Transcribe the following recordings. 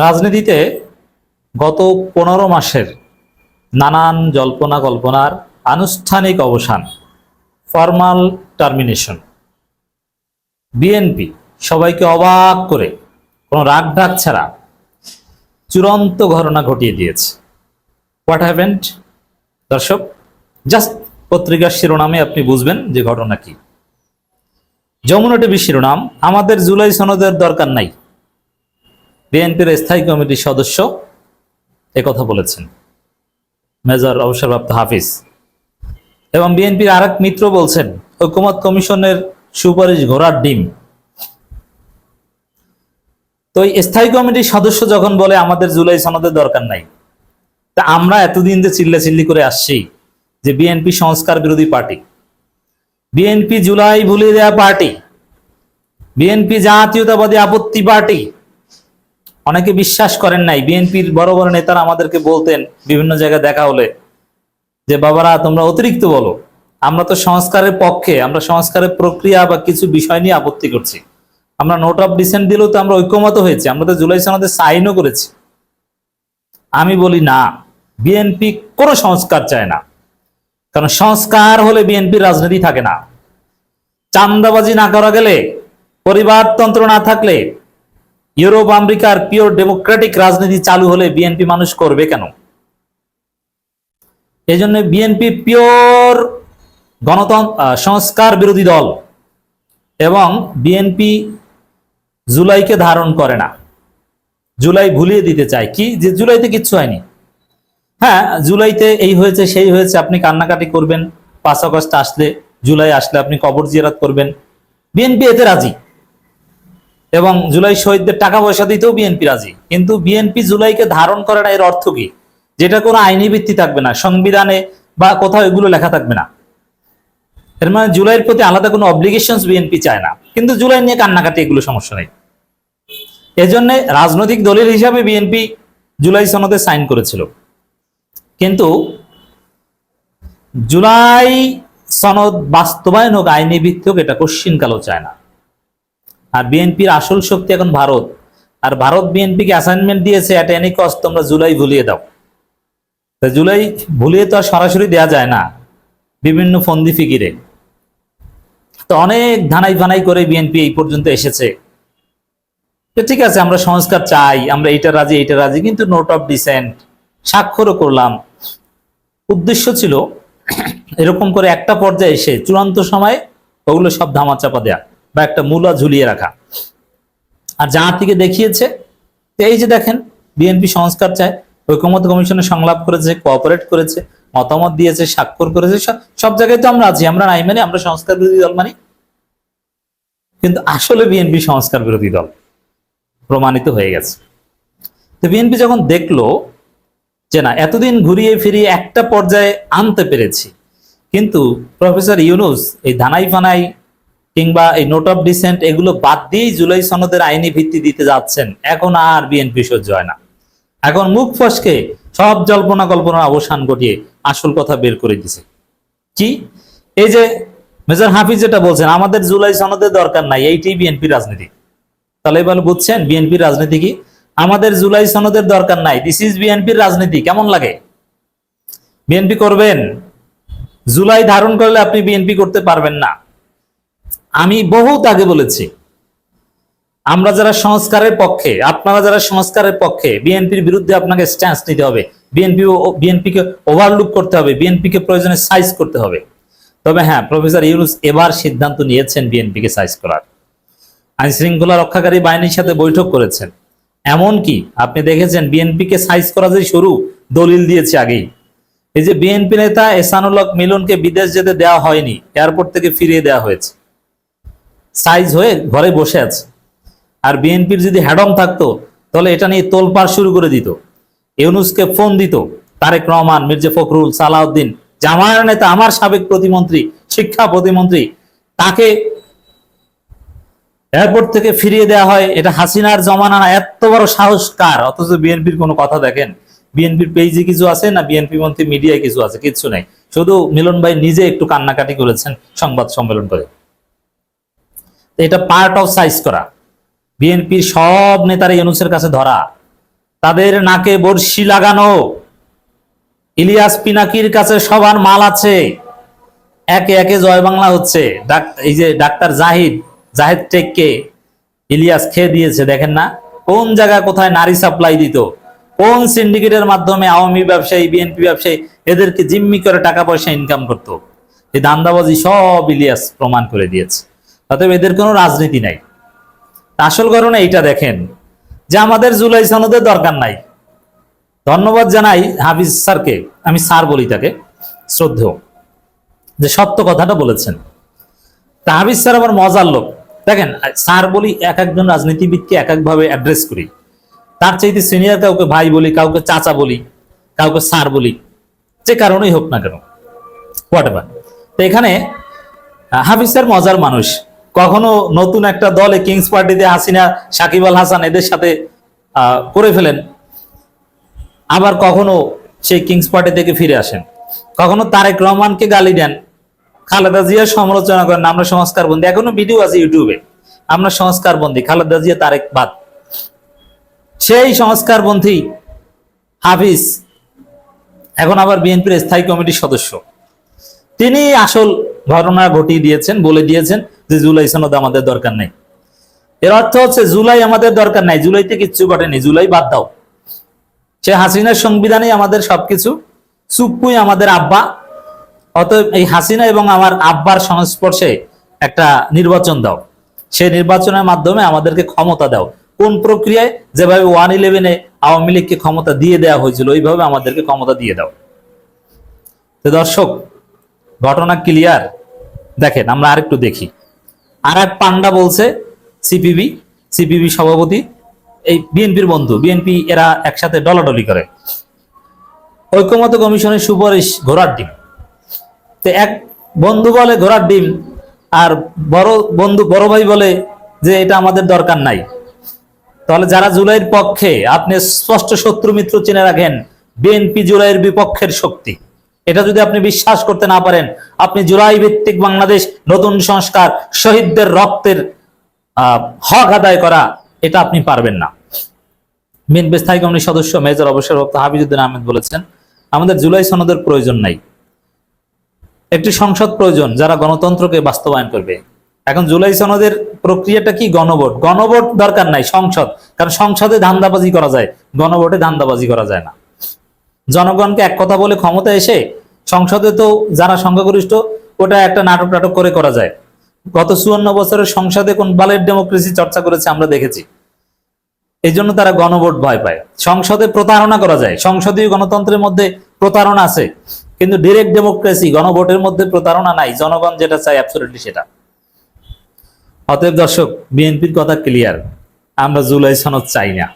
রাজনীতিতে গত পনেরো মাসের নানান জল্পনা কল্পনার আনুষ্ঠানিক অবসান, ফর্মাল টার্মিনেশন। বিএনপি সবাইকে অবাক করে, কোনো রাগ ঢাক ছাড়া চূড়ান্ত ঘটনা ঘটিয়ে দিয়েছে। হোয়াট হ্যাভেন্ট দর্শক জাস্ট পত্রিকার শিরোনামে আপনি বুঝবেন যে ঘটনা কি। যমুনা টিভি শিরোনাম, আমাদের জুলাই সনদের দরকার নাই। বিএনপির স্থায়ী কমিটির সদস্য কথা বলেছেন। মেজর অবসরপ্রাপ্ত হাফিজ। এবং বিএনপির আরেক মিত্র বলছেন ঐকমত কমিশনের সুপারিশ ঘোড়ার ডিম। তো স্থায়ী কমিটির সদস্য যখন বলে, আমাদের জুলাই সনদের দরকার নাই। তা আমরা এতদিন যে চিল্লা চিল্লি করে আসছি যে বিএনপি সংস্কার বিরোধী পার্টি। বিএনপি জুলাই ভুলিয়ে দেওয়া পার্টি। বিএনপি জাতীয়তাবাদী আপত্তি পার্টি। অনেকে বিশ্বাস করেন নাই, বিএনপির বড় বড় নেতারা আমাদেরকে বলতেন বিভিন্ন জায়গায় দেখা হলে যে, বাবারা, তোমরা অতিরিক্ত বলো। আমরা তো সংস্কারের পক্ষে, আমরা সংস্কারের প্রক্রিয়া বা কিছু বিষয় নিয়ে আপত্তি করছি। আমরা নোট অফ ডিসেন্ট দিলেও তো আমরা ঐক্যমত হয়েছি, আমরা তো জুলাই সনদে সাইনও করেছি। আমি বলি, না, বিএনপি কোনো সংস্কার চায় না। কারণ সংস্কার হলে বিএনপির রাজনীতি থাকে না। চান্দাবাজি না করা গেলে, পরিবারতন্ত্র না থাকলে ইউরোপ, আমেরিকার পিওর ডেমোক্রেটিক রাজনীতি চালু হলে বিএনপি মানুষ করবে কেন? এই জন্য বিএনপি পিওর গণতন্ত্র সংস্কার বিরোধী দল এবং বিএনপি জুলাইকে ধারণ করে না। জুলাই ভুলিয়ে দিতে চায়। কি? যে জুলাইতে কিচ্ছু হয়নি। হ্যাঁ জুলাইতে এই হয়েছে, সেই হয়েছে, আপনি কান্নাকাটি করবেন। পাঁচ আগস্ট আসলে, জুলাই আসলে আপনি কবর জিয়ারাত করবেন। বিএনপি এতে রাজি। এবং জুলাই শহীদদের টাকা পয়সা দিতেও বিএনপি রাজি। কিন্তু বিএনপি জুলাইকে ধারণ করে না, এর অর্থ কি? যেটা কোনো আইনি ভিত্তি থাকবে না, সংবিধানে বা কোথাও এগুলো লেখা থাকবে না। এর মানে জুলাইয়ের প্রতি আলাদা কোনো অব্লিগেশন বিএনপি চায় না। কিন্তু জুলাই নিয়ে কান্নাকাটি, এগুলো সমস্যা নেই। এজন্য রাজনৈতিক দলের হিসাবে বিএনপি জুলাই সনদে সাইন করেছিল। কিন্তু জুলাই সনদ বাস্তবায়ন হোক, আইনি ভিত্তি হোক, এটা কোশ্চিন কালো চায় না। আর বিএনপির আসল শক্তি এখন ভারত। আর ভারত বিএনপিকে অ্যাসাইনমেন্ট দিয়েছে এট এনি কস্ট তোমরা জুলাই ভুলিয়ে দাও। জুলাই ভুলিয়ে তো আর সরাসরি দেওয়া যায় না বিভিন্ন ফন্দি ফিকিরে। তো অনেক ধানাই ফানাই করে বিএনপি এই পর্যন্ত এসেছে। তো ঠিক আছে, আমরা সংস্কার চাই, আমরা এইটা রাজি এইটা রাজি, কিন্তু নোট অফ ডিসেন্ট স্বাক্ষরও করলাম। উদ্দেশ্য ছিল এরকম করে একটা পর্যায়ে এসে চূড়ান্ত সময় ওগুলো সব ধামাচাপা দেয়া। বা একটা মূলা ঝুলিয়ে রাখা। আর থেকে দেখিয়েছে এই যে দেখেন, বিএনপি সংস্কার চায় ঐকমত্য কমিশনে সংলাপ করেছে কোঅপারেট করেছে, মতামত দিয়েছে, স্বাক্ষর করেছে সব জায়গায় তো আমরা আছি, আমরা নাই মানে আমরা সংস্কার বিরোধী দল মানি। কিন্তু আসলে বিএনপি সংস্কার বিরোধী দল প্রমাণিত হয়ে গেছে। তো বিএনপি যখন দেখল যে না, এতদিন ঘুরিয়ে ফিরিয়ে একটা পর্যায়ে আনতে পেরেছি, কিন্তু প্রফেসর ইউনুস এই ধানাই ফানাই কিংবা এই নোট অফ ডিসেন্ট এগুলো বাদ দিয়েই জুলাই সনদের আইনি ভিত্তি দিতে যাচ্ছেন। এখন আর বিএনপি সহ্য হয় না। এখন মুখ ফসকে সব জল্পনা কল্পনার অবসান ঘটিয়ে আসল কথা বের করে দিছে। কি? এই যে মেজর হাফিজ যেটা বলছেন, আমাদের জুলাই সনদের দরকার নাই, এইটাই বিএনপি রাজনীতি। তাহলে এবার বুঝছেন বিএনপির রাজনীতি কি? আমাদের জুলাই সনদের দরকার নাই দিস ইজ বিএনপির রাজনীতি, কেমন লাগে? বিএনপি করবেন? জুলাই ধারণ করলে আপনি বিএনপি করতে পারবেন না। আমি বহুত আগে বলেছি, আমরা যারা সংস্কারের পক্ষে, আপনারা যারা সংস্কারের পক্ষে, বিএনপির বিরুদ্ধে আপনাকে স্ট্যান্স নিতে হবে, বিএনপি বিএনপিকে ওভারলুক করতে হবে, বিএনপিকে প্রয়োজনে সাইজ করতে হবে। তবে হ্যাঁ প্রফেসর ইউনুস এবার সিদ্ধান্ত নিয়েছেন বিএনপিকে সাইজ করার। আইন শৃঙ্খলা রক্ষাকারী বাহিনীর সাথে বৈঠক করেছেন। এমনকি আপনি দেখেছেন বিএনপিকে সাইজ করা যে শুরু, দলিল দিয়েছে আগেই। এই যে বিএনপি নেতা এসানুল হক মিলনকে বিদেশ যেতে দেওয়া হয়নি, এয়ারপোর্ট থেকে ফিরিয়ে দেওয়া হয়েছে। সাইজ হয়ে ঘরে বসে আছে। আর বিএনপির যদি হ্যাডম থাকতো, তাহলে এটা নিয়ে তোলপাড় শুরু করে দিত। ইউনুসকে ফোন দিত, তারেক রহমান, মির্জা ফখরুল, সালাউদ্দিন, জামায়ার নেতা, আমার সাবেক প্রতিমন্ত্রী, শিক্ষা প্রতিমন্ত্রী, তাকে এয়ারপোর্ট থেকে ফিরিয়ে দেওয়া হয়। এটা হাসিনার জমানা না, এত বড় সাহস কার? অথচ বিএনপির কোনো কথা দেখেন। বিএনপির পেজে কিছু আছে না? বিএনপি মন্ত্রী মিডিয়ায় কিছু আছে? কিছু নাই। শুধু মিলন ভাই নিজে একটু কান্নাকাটি করেছেন সংবাদ সম্মেলন করে। এটা পার্ট অফ সাইজ করা। বিএনপির সব নেতারা ইউনুসের কাছে ধরা। তাদের নাকে বড়শি লাগানো। ইলিয়াস পিনাকির কাছে সবার মাল আছে। একে একে জয় বাংলা হচ্ছে। এই যে ডাক্তার জাহিদ জাহিদ টেককে ইলিয়াস খেয়ে দিয়েছে, দেখেন না। কোন জায়গায় কোথায় নারী সাপ্লাই দিত? কোন সিন্ডিকেটের মাধ্যমে আওয়ামী ব্যবসায়ী বিএনপি ব্যবসায়ী এদেরকে জিম্মি করে টাকা পয়সা ইনকাম করতো? এই দান্দাবাজি সব ইলিয়াস প্রমাণ করে দিয়েছে। অতএব এদের কোনো রাজনীতি নাই। আসল কারণে এইটা দেখেন যে আমাদের জুলাই সনদের দরকার নাই। ধন্যবাদ জানাই হাফিজ স্যারকে, আমি স্যার বলি তাকে, শ্রদ্ধেয়, যে সত্য কথাটা বলেছেন। তা হাফিজ স্যার আবার মজার লোক। দেখেন, স্যার বলি এক একজন রাজনীতিবিদকে এক একভাবে অ্যাড্রেস করি। তার চাইতে সিনিয়র কাউকে ভাই বলি, কাউকে চাচা বলি, কাউকে স্যার বলি, যে কারণেই হোক না কেন। হোয়াট এভার তো এখানে হাফিজ স্যার মজার মানুষ। কখনো নতুন একটা দলে কিংস পার্টিতে হাসিনা, সাকিব আল হাসান এদের সাথে করে ফেলেন। আবার কখনো সেই কিংস পার্টি থেকে ফিরে আসেন। কখনো তারেক রহমানকে গালি দেন। খালেদা জিয়ার সমালোচনা করেন, আমরা সংস্কার বন্দী। এখনও ভিডিও আছে ইউটিউবে আমরা সংস্কার বন্দী। খালেদা জিয়া, তারেক বাদ। সেই সংস্কার বন্ধী হাফিজ, এখন আবার বিএনপির স্থায়ী কমিটির সদস্য। তিনি আসল ঘটনা ঘটিয়ে দিয়েছেন, বলে দিয়েছেন। যে জুলাই সনদ আমাদের দরকার নেই। এর অর্থ হচ্ছে জুলাই আমাদের দরকার নাই, জুলাইতে কিচ্ছু ঘটেনি, জুলাই বাদ দাও। সে হাসিনার সংবিধানেই আমাদের সবকিছু চুপ্পুই আমাদের আব্বা, অতএব এই হাসিনা এবং আমার আব্বার সংস্পর্শে একটা নির্বাচন দাও। সেই নির্বাচনের মাধ্যমে আমাদেরকে ক্ষমতা দাও। কোন প্রক্রিয়ায়? যেভাবে ওয়ান ইলেভেনে আওয়ামী লীগকে ক্ষমতা দিয়ে দেওয়া হয়েছিল, ওইভাবে আমাদেরকে ক্ষমতা দিয়ে দাও। তো দর্শক, ঘটনা ক্লিয়ার দেখেন, আমরা আরেকটু দেখি। আর এক পান্ডা বলছে সিপিবি সিপিবি সভাপতি, এই বিএনপির বন্ধু। বিএনপি এরা একসাথে ডলাডলি করে। ঐক্যমত কমিশনের সুপারিশ ঘোড়ার ডিম। তো এক বন্ধু বলে ঘোড়ার ডিম, আর বড় বন্ধু, বড় ভাই বলে যে এটা আমাদের দরকার নাই। তাহলে যারা জুলাইয়ের পক্ষে, আপনি স্পষ্ট শত্রু মিত্র চিনে রাখেন, বিএনপি জুলাইয়ের বিপক্ষের শক্তি। এটা যদি আপনি বিশ্বাস করতে না পারেন, আপনি জুলাই ভিত্তিক বাংলাদেশ নতুন সংস্কার, শহীদদের রক্তের হক আদায় করা, এটা আপনি পারবেন না। বিএনপি স্থায়ী কমিটির সদস্য মেজর অবসরপ্রাপ্ত হাবিজুদ্দিন আহমেদ বলেছেন, আমাদের জুলাই সনদের প্রয়োজন নাই। একটি সংসদ প্রয়োজন যারা গণতন্ত্রকে বাস্তবায়ন করবে। এখন জুলাই সনদের প্রক্রিয়াটা কি? গণভোট। গণভোট দরকার নাই সংসদ। কারণ সংসদে ধান্দাবাজি করা যায়, গণভোটে ধান্দাবাজি করা যায় না। জনগণকে এক কথা বলে ক্ষমতা এসে সংসদে তো যারা সংখ্যাগরিষ্ঠ, ওটা একটা নাটক নাটক করে করা যায়। গত চুয়ান্ন বছরের সংসদে কোন বালের ডেমোক্রেসি চর্চা করেছে আমরা দেখেছি। এই জন্য তারা গণভোট ভয় পায়। সংসদে প্রতারণা করা যায়। সংসদীয় গণতন্ত্রের মধ্যে প্রতারণা আছে। কিন্তু ডিরেক্ট ডেমোক্রেসি গণভোটের মধ্যে প্রতারণা নাই। জনগণ যেটা চায় অ্যাবসলিটলি সেটা। অতএব দর্শক, বিএনপির কথা ক্লিয়ার আমরা জুলাই সনদ চাই না।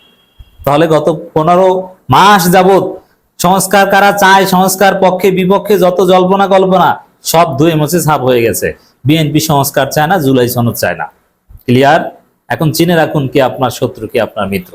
তাহলে গত পনেরো মাস যাবত সংস্কার কারা চায়, সংস্কার পক্ষে, বিপক্ষে যত জল্পনা কল্পনা, সব ধুয়ে মুছে সাফ হয়ে গেছে। বিএনপি সংস্কার চায় না, জুলাই সনদ চায় না। ক্লিয়ার এখন চিনে রাখুন কি আপনার শত্রু, কি আপনার মিত্র।